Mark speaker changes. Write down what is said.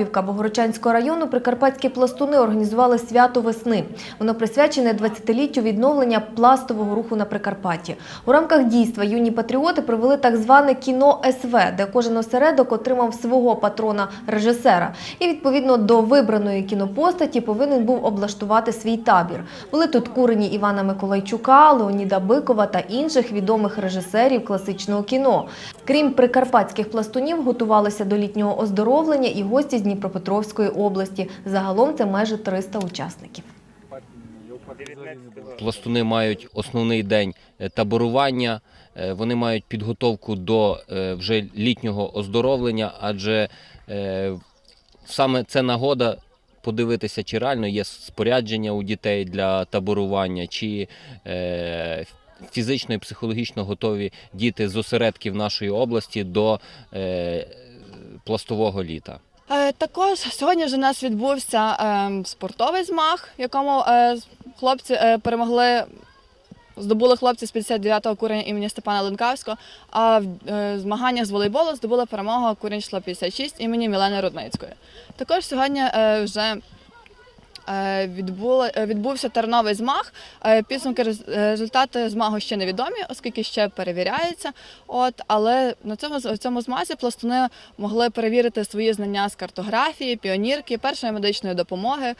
Speaker 1: Вівка Богородчанського району прикарпатські пластуни організували свято весни. Воно присвячене 20-літтю відновлення пластового руху на Прикарпатті. У рамках дійства юні патріоти провели так зване кіно СВ, де кожен осередок отримав свого патрона режисера. І відповідно до вибраної кінопостаті повинен був облаштувати свій табір. Були тут курені Івана Миколайчука, Леоніда Бикова та інших відомих режисерів класичного кіно. Крім прикарпатських пластунів, готувалися до літнього оздоровлення і гості з Дніпропетровської області. Загалом це майже 300 учасників.
Speaker 2: Пластуни мають основний день е, таборування. е, Вони мають підготовку до е, вже літнього оздоровлення, адже саме це нагода подивитися, чи реально є спорядження у дітей для таборування, чи е, фізично і психологічно готові діти з осередків нашої області до е, пластового літа.
Speaker 3: Е, Також сьогодні вже у нас відбувся е, спортовий змаг, в якому хлопці перемогли. Здобули хлопці з 59-го курення імені Степана Ленкавського, а в змаганнях з волейболу здобула перемогу числа 56 імені Мілени Рудницької. Також сьогодні вже е, відбули, е, відбувся терновий змаг. Е, Підсумки результати змагу ще невідомі, оскільки ще перевіряється. От, але на цьому в цьому змазі пластуни могли перевірити свої знання з картографії, піонірки, першої медичної допомоги.